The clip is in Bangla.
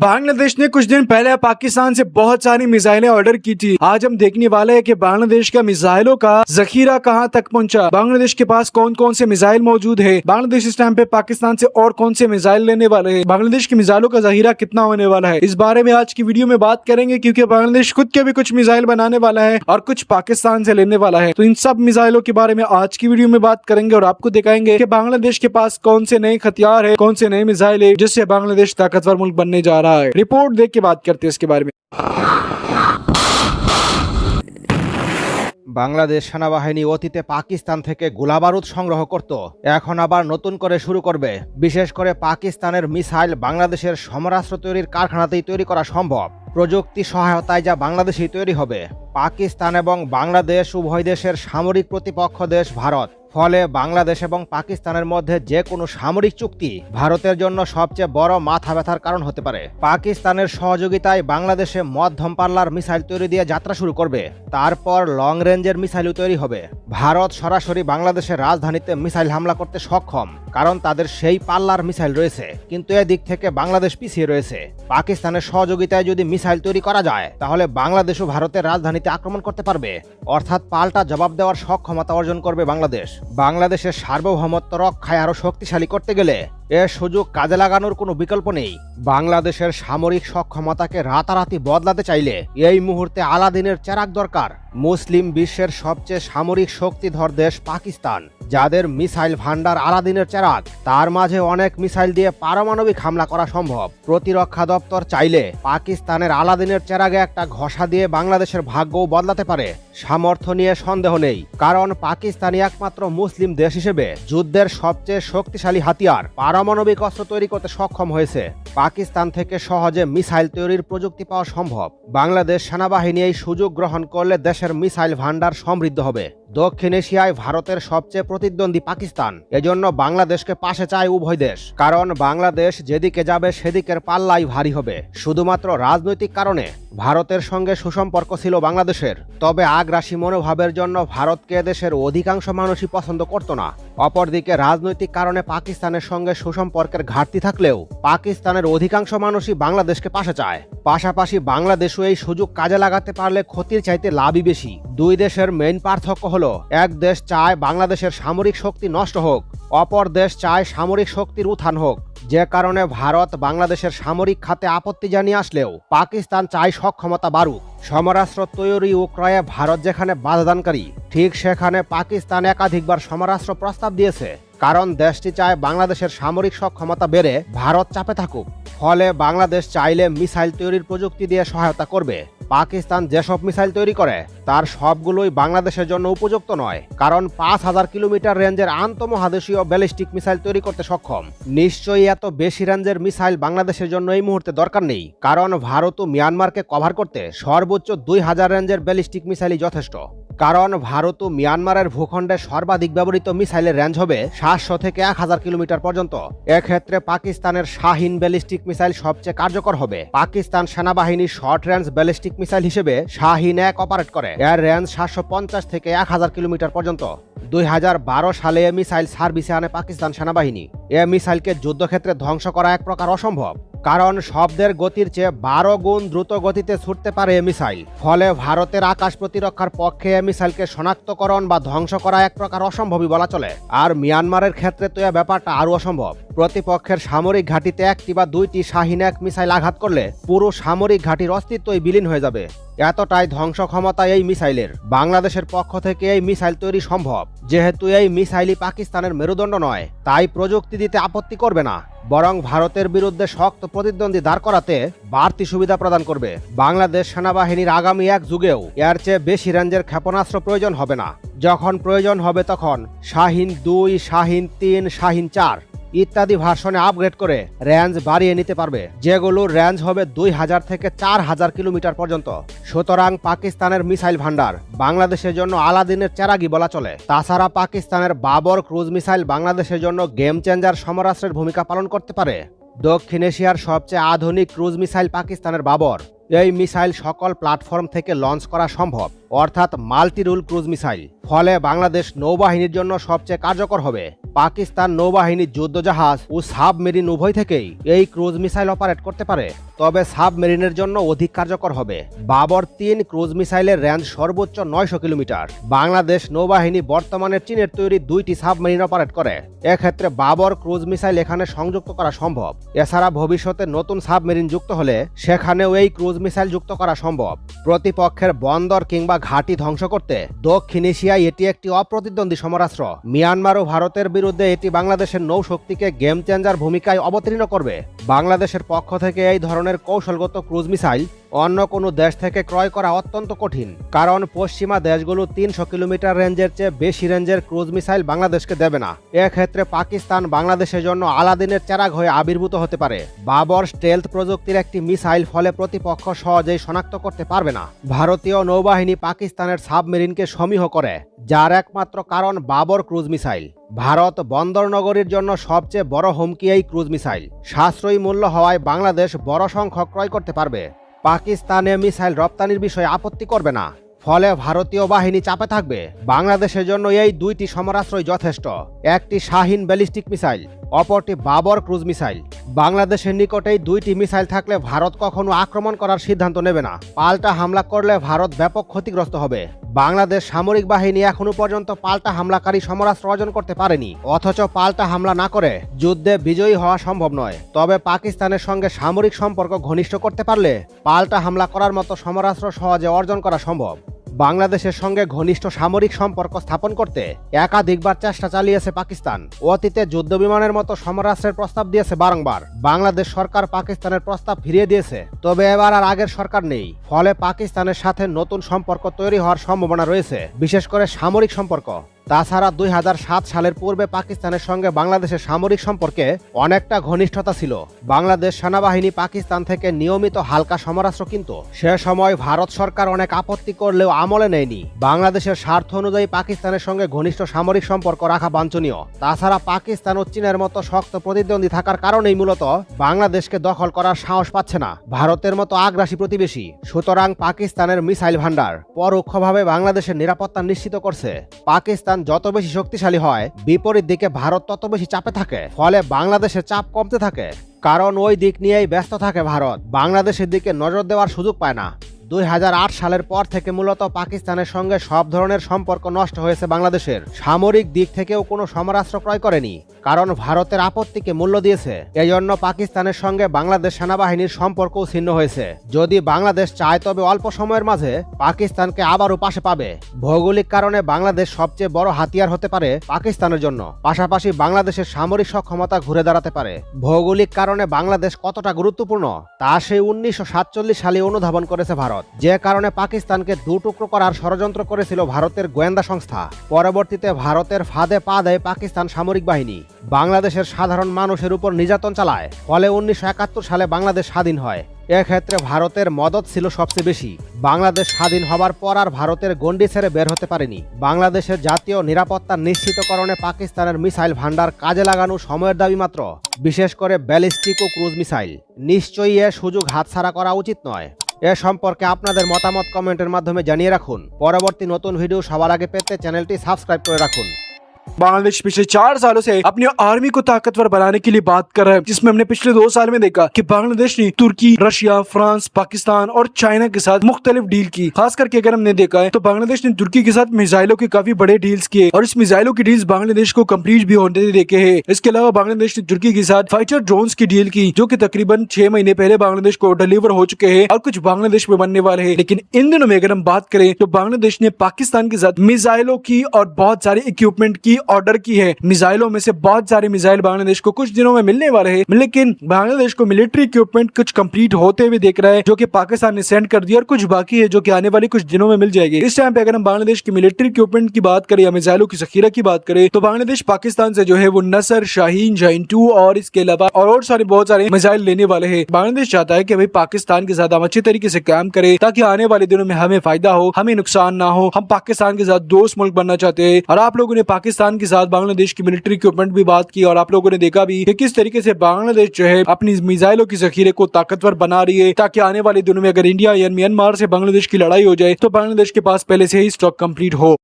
बांग्लादेश ने कुछ दिन पहले पाकिस्तान से बहुत सारी मिसाइलें ऑर्डर की थी। आज हम देखने वाले हैं कि बांग्लादेश का मिसाइलों का जखीरा कहाँ तक पहुँचा? बांग्लादेश के पास कौन कौन से मिसाइल मौजूद है? बांग्लादेश इस टाइम पे पाकिस्तान से और कौन से मिसाइल लेने वाले हैं? बांग्लादेश की मिसाइलों का जखीरा कितना होने वाला है? इस बारे में आज की वीडियो में बात करेंगे क्यूँकी बांग्लादेश खुद के भी कुछ मिसाइल बनाने वाला है और कुछ पाकिस्तान से लेने वाला है। तो इन सब मिसाइलों के बारे में आज की वीडियो में बात करेंगे और आपको दिखाएँगे की बांग्लादेश के पास कौन से नए हथियार है, कौन से नए मिसाइल है, जिससे बांग्लादेश ताकतवर मुल्क बनने जा रहा है। रिपोर्ट देख के बात करते हैं इसके बारे में বাংলাদেশ সেনাবাহিনী অতীতে পাকিস্তান থেকে গোলাবারুদ সংগ্রহ করত এখন আবার নতুন করে শুরু করবে বিশেষ করে পাকিস্তানের মিসাইল বাংলাদেশের সমরাস্ত্র তৈরির কারখানাতেই তৈরি করা সম্ভব প্রযুক্তি সহায়তায় যা বাংলাদেশেই তৈরি হবে পাকিস্তান এবং বাংলাদেশ উভয় দেশের সামরিক প্রতিপক্ষ দেশ ভারত ফলে বাংলাদেশ এবং পাকিস্তানের মধ্যে যে কোনো সামরিক চুক্তি ভারতের জন্য সবচেয়ে বড় মাথা ব্যথার কারণ হতে পারে। পাকিস্তানের সহযোগিতায় বাংলাদেশে মধ্যম পাল্লার মিসাইল তৈরি দিয়ে যাত্রা শুরু করবে। তারপর লং রেঞ্জের মিসাইলও তৈরি হবে। ভারত সরাসরি বাংলাদেশের রাজধানীতে মিসাইল হামলা করতে সক্ষম। কারণ তাদের সেই পাল্লার মিসাইল রয়েছে। কিন্তু এদিক থেকে বাংলাদেশ পিছিয়ে রয়েছে। পাকিস্তানের সহযোগিতায় যদি মিসাইল তৈরি করা যায়, তাহলে বাংলাদেশও ভারতের রাজধানীতে আক্রমণ করতে পারবে। অর্থাৎ পাল্টা জবাব দেওয়ার সক্ষমতা অর্জন করবে বাংলাদেশ। বাংলাদেশের সার্বভৌমত্ব রক্ষায় আরও শক্তিশালী করতে গেলে এ সুযোগ কাজে লাগানোর কোনো বিকল্প নেই। বাংলাদেশের সামরিক সক্ষমতাকে রাতারাতি বদলাতে চাইলে এই মুহূর্তে আলাদিনের চেরাক দরকার। মুসলিম বিশ্বের সবচেয়ে সামরিক শক্তিধর দেশ পাকিস্তান। যাদের মিসাইল ভান্ডার আলাদিনের চেরাক তার মাঝে অনেক মিসাইল দিয়ে পারমাণবিক হামলা করা সম্ভব। প্রতিরক্ষা দপ্তর চাইলে পাকিস্তানের আলাদিনের চেরাগে একটা ঘষা দিয়ে বাংলাদেশের ভাগ্যও বদলাতে পারে। সামর্থ্য নিয়ে সন্দেহ নেই, কারণ পাকিস্তানি একমাত্র মুসলিম দেশ হিসেবে যুদ্ধের সবচেয়ে শক্তিশালী হাতিয়ার। পারমাণবিক অস্ত্র তৈরি করতে সক্ষম হয়েছে। পাকিস্তান থেকে সহজে মিসাইল তৈরির প্রযুক্তি পাওয়া সম্ভব। বাংলাদেশ সেনাবাহিনী এই সুযোগ গ্রহণ করলে দেশের মিসাইল ভান্ডার সমৃদ্ধ হবে। দক্ষিণ এশিয়ায় ভারতের সবচেয়ে প্রতিদ্বন্দ্বী পাকিস্তান। এজন্য বাংলাদেশকে পাশে চায় উভয় দেশ। কারণ বাংলাদেশ যেদিকে যাবে, সেদিকের পাল্লাই ভারী হবে। শুধুমাত্র রাজনৈতিক কারণে ভারতের সঙ্গে সুসম্পর্ক ছিল বাংলাদেশের। তবে আগ্রাসী মনোভাবের জন্য ভারতকে দেশের অধিকাংশ মানুষই পছন্দ করত না। অপরদিকে রাজনৈতিক কারণে পাকিস্তানের সঙ্গে সুসম্পর্কের ঘাটতি থাকলেও পাকিস্তানের অধিকাংশ মানুষই বাংলাদেশকে পাশে চায়। পাশাপাশি বাংলাদেশও এই সুযোগ কাজে লাগাতে পারলে ক্ষতির চাইতে লাভই বেশি। দুই দেশের মেইন পার্থক্য হলো, এক দেশ চায় বাংলাদেশের সামরিক শক্তি নষ্ট হোক, অপর দেশ চায় সামরিক শক্তির উত্থান হোক। যে কারণে ভারত বাংলাদেশের সামরিক খাতে আপত্তি জানিয়ে আসলেও পাকিস্তান চায় সক্ষমতা বাড়ুক। সমরাস্ত্র তৈরি ও ক্রয়ে ভারত যেখানে বাধাদানকারী ঠিক সেখানে পাকিস্তান একাধিকবার সমরাস্ত্র প্রস্তাব দিয়েছে। কারণ দেশটি চায় বাংলাদেশের সামরিক সক্ষমতা বেড়ে ভারত চাপে থাকুক। ফলে বাংলাদেশ চাইলে মিসাইল তৈরির প্রযুক্তি দিয়ে সহায়তা করবে। পাকিস্তান যেসব মিসাইল তৈরি করে, তার সবগুলোই বাংলাদেশের জন্য উপযুক্ত নয়, কারণ পাঁচ হাজার কিলোমিটার রেঞ্জের আন্তমহাদেশীয় ব্যালিস্টিক মিসাইল তৈরি করতে সক্ষম। নিশ্চয়ই এত বেশি রেঞ্জের মিসাইল বাংলাদেশের জন্য এই মুহূর্তে দরকার নেই, কারণ ভারত ও মিয়ানমারকে কভার করতে সর্বোচ্চ দুই হাজার রেঞ্জের ব্যালিস্টিক মিসাইলই যথেষ্ট। কারণ ভারত ও মিয়ানমারের ভূখণ্ডে সর্বাধিক ব্যবহৃত মিসাইলের রেঞ্জ হবে সাতশো থেকে এক হাজার কিলোমিটার পর্যন্ত। এক্ষেত্রে পাকিস্তানের শাহিন ব্যালিস্টিক মিসাইল সবচেয়ে কার্যকর হবে। পাকিস্তান সেনাবাহিনীর শর্ট রেঞ্জ ব্যালিস্টিক মিসাইল হিসেবে শাহিন এক অপারেট করে। এর রেঞ্জ সাতশো পঞ্চাশ থেকে এক হাজার কিলোমিটার পর্যন্ত। দুই হাজার বারো সালে এ মিসাইল সার্ভিসে আনে পাকিস্তান সেনাবাহিনী। এ মিসাইলকে যুদ্ধক্ষেত্রে ধ্বংস করা এক প্রকার অসম্ভব। কারণ শব্দের গতির চেয়ে বারো গুণ দ্রুত গতিতে ছুটতে পারে এ মিসাইল। ফলে ভারতের আকাশ প্রতিরক্ষার পক্ষে এ মিসাইলকে শনাক্তকরণ বা ধ্বংস করা এক প্রকার অসম্ভবই বলা চলে। আর মিয়ানমারের ক্ষেত্রে তো এ ব্যাপারটা আরও অসম্ভব। প্রতিপক্ষের সামরিক ঘাঁটিতে একটি বা দুইটি শাহিন এক মিসাইল আঘাত করলে পুরো সামরিক ঘাঁটির অস্তিত্বই বিলীন হয়ে যাবে। এতটাই ধ্বংস ক্ষমতা এই মিসাইলের। বাংলাদেশের পক্ষ থেকে এই মিসাইল তৈরি সম্ভব। যেহেতু এই মিসাইলই পাকিস্তানের মেরুদণ্ড নয়, তাই প্রযুক্তি দিতে আপত্তি করবে না। বরং ভারতের বিরুদ্ধে শক্ত প্রতিদ্বন্দ্বী দাঁড় করাতে বাড়তি সুবিধা প্রদান করবে। বাংলাদেশ সেনাবাহিনীর আগামী এক যুগেও এর চেয়ে বেশি রেঞ্জের ক্ষেপণাস্ত্র প্রয়োজন হবে না। যখন প্রয়োজন হবে তখন শাহিন দুই, শাহিন তিন, শাহিন চার ইত্যাদি ভার্সনে আপগ্রেড করে রেঞ্জ বাড়িয়ে নিতে পারবে। যেগুলোর রেঞ্জ হবে দুই হাজার থেকে চার হাজার কিলোমিটার পর্যন্ত। সুতরাং পাকিস্তানের মিসাইল ভান্ডার বাংলাদেশের জন্য আলাদিনের চেরাগি বলা চলে। তাছাড়া পাকিস্তানের বাবর ক্রুজ মিসাইল বাংলাদেশের জন্য গেম চেঞ্জার সমরাস্ত্রের ভূমিকা পালন করতে পারে। দক্ষিণ এশিয়ার সবচেয়ে আধুনিক ক্রুজ মিসাইল পাকিস্তানের বাবর। এই মিসাইল সকল প্ল্যাটফর্ম থেকে লঞ্চ করা সম্ভব, অর্থাৎ মাল্টি রুল ক্রুজ মিসাইল। ফলে বাংলাদেশ নৌবাহিনীর জন্য সবচেয়ে কার্যকর হবে। পাকিস্তান নৌবাহিনীর যুদ্ধজাহাজ ও সাবমেরিন উভয় থেকেই এই ক্রুজ মিসাইল অপারেট করতে পারে। তবে সাবমেরিনের জন্য অধিক কার্যকর হবে। বাবর তিন ক্রুজ মিসাইলের রেঞ্জ সর্বোচ্চ নয়শো কিলোমিটার। বাংলাদেশ নৌবাহিনী বর্তমানে চীনের তৈরি দুইটি সাবমেরিন অপারেট করে। এক্ষেত্রে বাবর ক্রুজ মিসাইল এখানে সংযুক্ত করা সম্ভব। এছাড়া ভবিষ্যতে নতুন সাবমেরিন যুক্ত হলে সেখানেও এই ক্রুজ মিসাইল যুক্ত করা সম্ভব। প্রতিপক্ষের বন্দর কিংবা ঘাঁটি ধ্বংস করতে দক্ষিণ এশিয়ায় এটি একটি অপ্রতিদ্বন্দ্বী সমরাস্ত্র। মিয়ানমার ও ভারতের বিরুদ্ধে এটি বাংলাদেশের নৌশক্তিকে গেম চেঞ্জার ভূমিকায় অবতীর্ণ করবে। বাংলাদেশের পক্ষ থেকে এই ধরনের কৌশলগত ক্রুজ মিসাইল অন্য কোনো দেশ থেকে ক্রয় করা অত্যন্ত কঠিন, কারণ পশ্চিমা দেশগুলো তিনশো কিলোমিটার রেঞ্জের চেয়ে বেশি রেঞ্জের ক্রুজ মিসাইল বাংলাদেশকে দেবে না। এক্ষেত্রে পাকিস্তান বাংলাদেশের জন্য আলাদিনের চেরাগ হয়ে আবির্ভূত হতে পারে। বাবর স্টেলথ প্রযুক্তির একটি মিসাইল ফলে প্রতিপক্ষ সহজেই শনাক্ত করতে পারবে না। ভারতীয় নৌবাহিনী পাকিস্তানের সাবমেরিনকে সমীহ করে, যার একমাত্র কারণ বাবর ক্রুজ মিসাইল। ভারত বন্দর নগরীর জন্য সবচেয়ে বড় হুমকি এই ক্রুজ মিসাইল। সাশ্রয়ী মূল্য হওয়ায় বাংলাদেশ বড় সংখ্যক ক্রয় করতে পারবে। পাকিস্তানে মিসাইল রপ্তানির বিষয়ে আপত্তি করবে না। ফলে ভারতীয় বাহিনী চাপে থাকবে। বাংলাদেশের জন্য এই দুইটি সমরাশ্রয় যথেষ্ট। একটি শাহিন ব্যালিস্টিক মিসাইল অপরটি বাবর ক্রুজ মিসাইল। বাংলাদেশের নিকটেই দুইটি মিসাইল থাকলে ভারত কখনো আক্রমণ করার সিদ্ধান্ত নেবে না। পাল্টা হামলা করলে ভারত ব্যাপক ক্ষতিগ্রস্ত হবে। বাংলাদেশ সামরিক বাহিনী এখনও পর্যন্ত পাল্টা হামলাকারী সমরাস্ত্র অর্জন করতে পারেনি। অথচ পাল্টা হামলা না করে যুদ্ধে বিজয়ী হওয়া সম্ভব নয়। তবে পাকিস্তানের সঙ্গে সামরিক সম্পর্ক ঘনিষ্ঠ করতে পারলে পাল্টা হামলা করার মতো সমরাস্ত্র সহজে অর্জন করা সম্ভব। বাংলাদেশের সঙ্গে ঘনিষ্ঠ সামরিক সম্পর্ক স্থাপন করতে একাধিকবার চেষ্টা চালিয়েছে পাকিস্তান। অতীতে যুদ্ধ বিমানের মতো সমরাস্ত্রের প্রস্তাব দিয়েছে বারংবার। বাংলাদেশ সরকার পাকিস্তানের প্রস্তাব ফিরিয়ে দিয়েছে, তবে এবার আর আগের সরকার নেই। ফলে পাকিস্তানের সাথে নতুন সম্পর্ক তৈরি হওয়ার সম্ভাবনা রয়েছে, বিশেষ করে সামরিক সম্পর্ক। তাছাড়া দুই হাজার সাত সালের পূর্বে পাকিস্তানের সঙ্গে বাংলাদেশের সামরিক সম্পর্কে অনেকটা ঘনিষ্ঠতা ছিল। বাংলাদেশ সেনাবাহিনী পাকিস্তান থেকে নিয়মিত হালকা সমরাস্ত্র কিন্তু। সে সময় ভারত সরকার অনেক আপত্তি করলেও আমলে নেয়নি। বাংলাদেশের স্বার্থ অনুযায়ী পাকিস্তানের সঙ্গে ঘনিষ্ঠ সামরিক সম্পর্ক রাখা বাঞ্ছনীয়। তাছাড়া পাকিস্তান ও চীনের মতো শক্ত প্রতিদ্বন্দ্বী থাকার কারণেই মূলত বাংলাদেশকে দখল করার সাহস পাচ্ছে না। ভারতের মতো আগ্রাসী প্রতিবেশী, সুতরাং পাকিস্তানের মিসাইল ভান্ডার পরোক্ষভাবে বাংলাদেশের নিরাপত্তা নিশ্চিত করছে। পাকিস্তান যত বেশি শক্তিশালী হয়, বিপরীত দিকে ভারত তত বেশি চাপে থাকে, ফলে বাংলাদেশের চাপ কমতে থাকে। কারণ ওই দিক নিয়েই ব্যস্ত থাকে ভারত। বাংলাদেশের দিকে নজর দেওয়ার সুযোগ পায় না। দুই হাজার আট সালের পর থেকে মূলত পাকিস্তানের সঙ্গে সব ধরনের সম্পর্ক নষ্ট হয়েছে বাংলাদেশের। সামরিক দিক থেকেও কোনো সমরাস্ত্র ক্রয় করেনি, কারণ ভারতের আপত্তিকে মূল্য দিয়েছে। এই জন্য পাকিস্তানের সঙ্গে বাংলাদেশ সেনাবাহিনীর সম্পর্কও ছিন্ন হয়েছে। যদি বাংলাদেশ চায় তবে অল্প সময়ের মাঝে পাকিস্তানকে আবারও পাশে পাবে। ভৌগোলিক কারণে বাংলাদেশ সবচেয়ে বড় হাতিয়ার হতে পারে পাকিস্তানের জন্য। পাশাপাশি বাংলাদেশের সামরিক সক্ষমতা ঘুরে দাঁড়াতে পারে। ভৌগোলিক কারণে বাংলাদেশ কতটা গুরুত্বপূর্ণ, তা সেই উনিশশো সালে অনুধাবন করেছে ভারত। যে কারণে পাকিস্তানকে দুটুকরো করার ষড়যন্ত্র করেছিল ভারতের গোয়েন্দা সংস্থা। পরবর্তীতে ভারতের ফাঁদে পা দেয় পাকিস্তান সামরিক বাহিনী। বাংলাদেশের সাধারণ মানুষের উপর নির্যাতন চালায়। ফলে উনিশশো একাত্তর সালে বাংলাদেশ স্বাধীন হয়। এক্ষেত্রে ভারতের মদত ছিল সবচেয়ে বেশি। বাংলাদেশ স্বাধীন হবার পর আর ভারতের গণ্ডি ছেড়ে বের হতে পারেনি। বাংলাদেশের জাতীয় নিরাপত্তা নিশ্চিতকরণে পাকিস্তানের মিসাইল ভান্ডার কাজে লাগানো সময়ের দাবি মাত্র। বিশেষ করে ব্যালিস্টিক ও ক্রুজ মিসাইল। নিশ্চয়ই এ সুযোগ হাতছাড়া করা উচিত নয়। এ সম্পর্কে আপনাদের মতামত কমেন্টের মাধ্যমে জানিয়ে রাখুন। পরবর্তী নতুন ভিডিও সবার আগে পেতে চ্যানেলটি সাবস্ক্রাইব করে রাখুন। बांग्लादेश पिछले चार सालों से अपनी आर्मी को ताकतवर बनाने के लिए बात कर रहा है, जिसमें हमने पिछले दो साल में देखा कि बांग्लादेश ने तुर्की, रशिया, फ्रांस, पाकिस्तान और चाइना के साथ मुख्तलिफ़ डील की। खास करके अगर हमने देखा है तो बांग्लादेश ने तुर्की के साथ मिसाइलों के काफ़ी बड़े डील्स किए और इस मिसाइलों की डील्स बांग्लादेश को कंप्लीट भी होने देखे है। इसके अलावा बांग्लादेश ने तुर्की के साथ फाइटर ड्रोन की डील की, जो की तकरीबन छह महीने पहले बांग्लादेश को डिलीवर हो चुके हैं और कुछ बांग्लादेश में बनने वाले हैं। लेकिन इन दिनों में अगर हम बात करें तो बांग्लादेश ने पाकिस्तान के साथ मिसाइलों की और बहुत सारे इक्विपमेंट की ऑर्डर की है। मिसाइलों में से बहुत सारे मिसाइल बांग्लादेश को कुछ दिनों में मिलने वाले हैं लेकिन बांग्लादेश को मिलिट्री इक्विपमेंट कुछ कंप्लीट होते हुए देख रहा है जो कि पाकिस्तान ने सेंड कर दिया और कुछ बाकी है जो कि आने वाले कुछ दिनों में मिल जाएगी। इस टाइम पे अगर हम बांग्लादेश की मिलिट्री इक्विपमेंट की बात करें या मिसाइलों की जखीरा की बात करें तो बांग्लादेश पाकिस्तान से जो है वो नसर शाहीन जाइन टू और इसके अलावा और, और सारे बहुत सारे मिसाइल लेने वाले हैं। बांग्लादेश चाहता है कि भाई पाकिस्तान के साथ हम अच्छे तरीके से काम करें ताकि आने वाले दिनों में हमें फ़ायदा हो हमें नुकसान ना हो हम पाकिस्तान के साथ दोस्त मुल्क बनना चाहते हैं। और आप लोगों ने पाकिस्तान के साथ बांग्लादेश की मिलिट्री इक्विपमेंट भी बात की और आप लोगों ने देखा भी कि किस तरीके से बांग्लादेश जो है अपनी मिसाइलों की जखीरे को ताकतवर बना रही है ताकि आने वाले दिनों में अगर इंडिया या म्यांमार से बांग्लादेश की लड़ाई हो जाए तो बांग्लादेश के पास पहले से ही स्टॉक कंप्लीट हो।